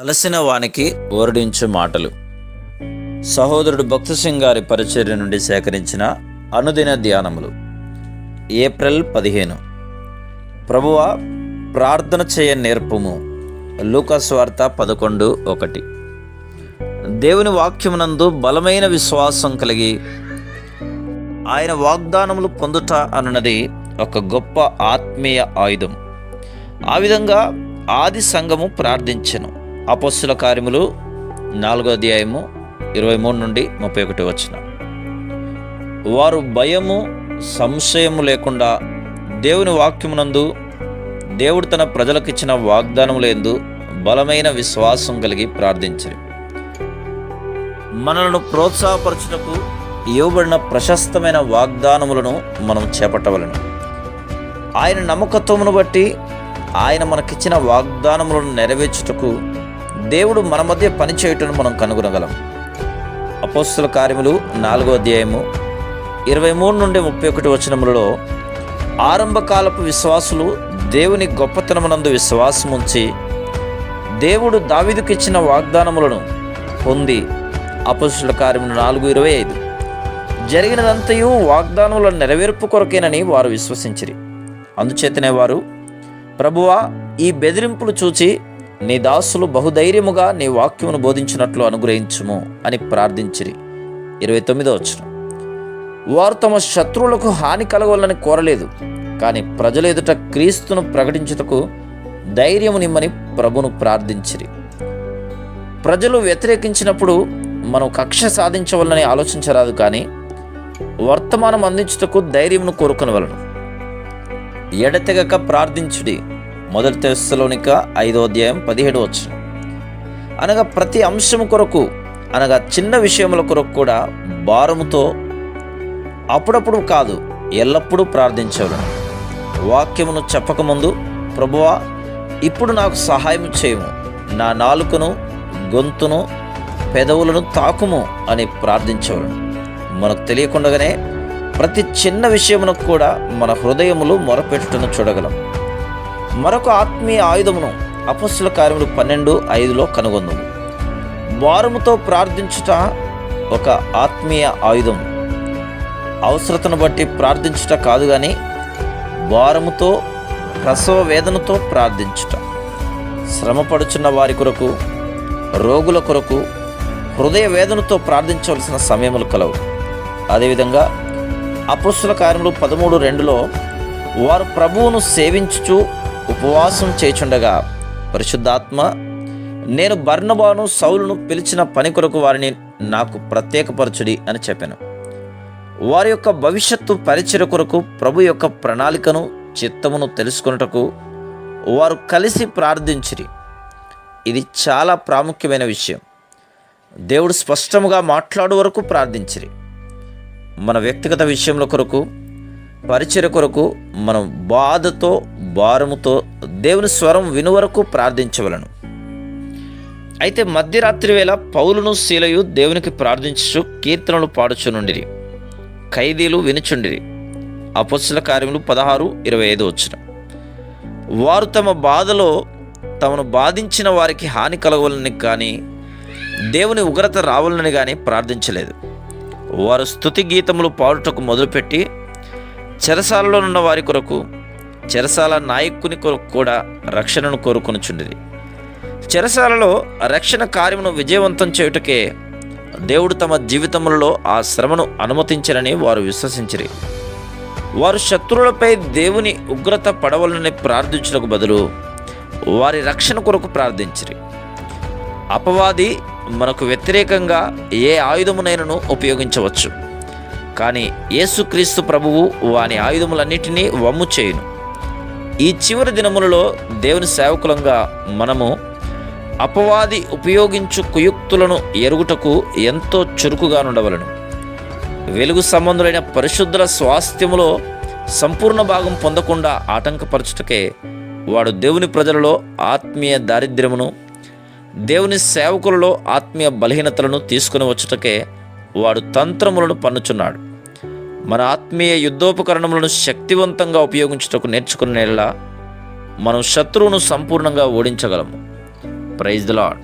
అలసిన వానికి ఓరడించు మాటలు. సహోదరుడు భక్త సింగ్ గారి పరిచర్య నుండి సేకరించిన అనుదిన ధ్యానములు. ఏప్రిల్ పదిహేను. ప్రభువ ప్రార్థన చేయ నేర్పుము. లూకాస్ వార్త పదకొండు ఒకటి. దేవుని వాక్యమునందు బలమైన విశ్వాసం కలిగి ఆయన వాగ్దానములు పొందుట అన్నది ఒక గొప్ప ఆత్మీయ ఆయుధం. ఆ విధంగా ఆది సంఘము ప్రార్థించెను. అపస్సుల కార్యములు నాలుగో అధ్యాయము ఇరవై మూడు నుండి ముప్పై ఒకటి వచ్చిన. వారు భయము సంశయము లేకుండా దేవుని వాక్యమునందు దేవుడు తన ప్రజలకిచ్చిన వాగ్దానములందు బలమైన విశ్వాసం కలిగి ప్రార్థించరు. మనలను ప్రోత్సాహపరచుటకు ఇవ్వబడిన ప్రశస్తమైన వాగ్దానములను మనం చేపట్టవలను. ఆయన నమ్మకత్వమును బట్టి ఆయన మనకిచ్చిన వాగ్దానములను నెరవేర్చుటకు దేవుడు మన మధ్య పనిచేయటను మనం కనుగొనగలం. అపోస్తుల కార్యములు నాలుగో అధ్యాయము ఇరవై మూడు నుండి ముప్పై ఒకటి వచనములలో ఆరంభకాలపు విశ్వాసులు దేవుని గొప్పతనమునందు విశ్వాసముంచి దేవుడు దావీదుకిచ్చిన వాగ్దానములను పొంది అపోస్తుల కార్యములు నాలుగు ఇరవై ఐదు. జరిగినదంతయు వాగ్దానముల నెరవేర్పు కొరకేనని వారు విశ్వసించిరి. అందుచేతనే వారు ప్రభువా ఈ బెదిరింపులు చూచి నీ దాసులు బహుధైర్యముగా నీ వాక్యమును బోధించినట్లు అనుగ్రహించుము అని ప్రార్థించిరి. ఇరవై తొమ్మిదో వచ్చిన వారు తమ శత్రువులకు హాని కలగవాలని కోరలేదు కానీ ప్రజల ఎదుట క్రీస్తును ప్రకటించుటకు ధైర్యము నిమ్మని ప్రభును ప్రార్థించిరి. ప్రజలు వ్యతిరేకించినప్పుడు మనం కక్ష సాధించవలనని ఆలోచించరాదు కానీ వర్తమానం అందించుటకు ధైర్యమును కోరుకునవలను. ఎడతెగక ప్రార్థించుడి. మొదటి తెస్సలోనిక ఐదో అధ్యాయం పదిహేడు వచ్చిన. అనగా ప్రతి అంశము కొరకు అనగా చిన్న విషయముల కొరకు కూడా భారముతో అప్పుడప్పుడు కాదు ఎల్లప్పుడూ ప్రార్థించవలను. వాక్యమును చెప్పకముందు ప్రభువా ఇప్పుడు నాకు సహాయం చేయము. నా నాలుకను గొంతును పెదవులను తాకుము అని ప్రార్థించవలను. మనకు తెలియకుండగానే ప్రతి చిన్న విషయమునకు కూడా మన హృదయములు మొరపెట్టుటను చూడగలం. మరొక ఆత్మీయ ఆయుధమును అపస్సుల కార్యములు పన్నెండు ఐదులో కనుగొందాము. భారముతో ప్రార్థించుట ఒక ఆత్మీయ ఆయుధం. అవసరతను బట్టి ప్రార్థించుట కాదు కానీ భారముతో ప్రసవ వేదనతో ప్రార్థించుట. శ్రమపడుచున్న వారి కొరకు రోగుల కొరకు హృదయ వేదనతో ప్రార్థించవలసిన సమయములు కలవు. అదేవిధంగా అపుష్ల కార్యములు పదమూడు రెండులో వారు ప్రభువును సేవించుచు ఉపవాసం చేచుండగా పరిశుద్ధాత్మ నేను బర్ణబాను సౌలును పిలిచిన పని కొరకు వారిని నాకు ప్రత్యేకపరచుడి అని చెప్పాను. వారి యొక్క భవిష్యత్తు పరిచయ కొరకు ప్రభు యొక్క ప్రణాళికను చిత్తమును తెలుసుకొనుటకు వారు కలిసి ప్రార్థించిరి. ఇది చాలా ప్రాముఖ్యమైన విషయం. దేవుడు స్పష్టముగా మాట్లాడు వరకు ప్రార్థించిరి. మన వ్యక్తిగత విషయముల కొరకు పరిచయ కొరకు మనం బాధతో భారముతో దేవుని స్వరం విను వరకు ప్రార్థించవలను. అయితే మధ్యరాత్రి వేళ పౌలును శీలయు దేవునికి ప్రార్థించు కీర్తనలు పాడుచునుండిరి. ఖైదీలు వినుచుండిరి. అపస్సుల కార్యములు పదహారు ఇరవై ఐదు వచ్చిన. వారు తమ బాధలో తమను బాధించిన వారికి హాని కలగవలని కానీ దేవుని ఉగ్రత రావాలని కానీ ప్రార్థించలేదు. వారు స్థుతి గీతములు పాడుటకు మొదలుపెట్టి చెరసాలలో ఉన్న వారి కొరకు చెరసాల నాయకుని కొరకు కూడా రక్షణను కోరుకొనుచుండిరి. చెరసాలలో రక్షణ కార్యమును విజయవంతం చేయుటకే దేవుడు తమ జీవితములలో ఆ శ్రమను అనుమతించరని వారు విశ్వసించిరి. వారు శత్రువులపై దేవుని ఉగ్రత పడవలని ప్రార్థించడానికి బదులు వారి రక్షణ కొరకు ప్రార్థించిరి. అపవాది మనకు వ్యతిరేకంగా ఏ ఆయుధమునైనను ఉపయోగించవచ్చు. కానీ యేసుక్రీస్తు ప్రభువు వాని ఆయుధములన్నిటినీ వమ్ము చేయును. ఈ చివరి దినములలో దేవుని సేవకులంగా మనము అపవాది ఉపయోగించు కుయుక్తులను ఎరుగుటకు ఎంతో చురుకుగా ఉండవలను వెలుగు సంబంధులైన పరిశుద్ధుల స్వాస్థ్యములో సంపూర్ణ భాగం పొందకుండా ఆటంకపరచుటకే వాడు దేవుని ప్రజలలో ఆత్మీయ దారిద్ర్యమును దేవుని సేవకులలో ఆత్మీయ బలహీనతలను తీసుకుని వచ్చుటకే వాడు తంత్రములను పన్నుచున్నాడు. మన ఆత్మీయ యుద్ధోపకరణములను శక్తివంతంగా ఉపయోగించుటకు నేర్చుకునేలా మనం శత్రువును సంపూర్ణంగా ఓడించగలము. Praise the lord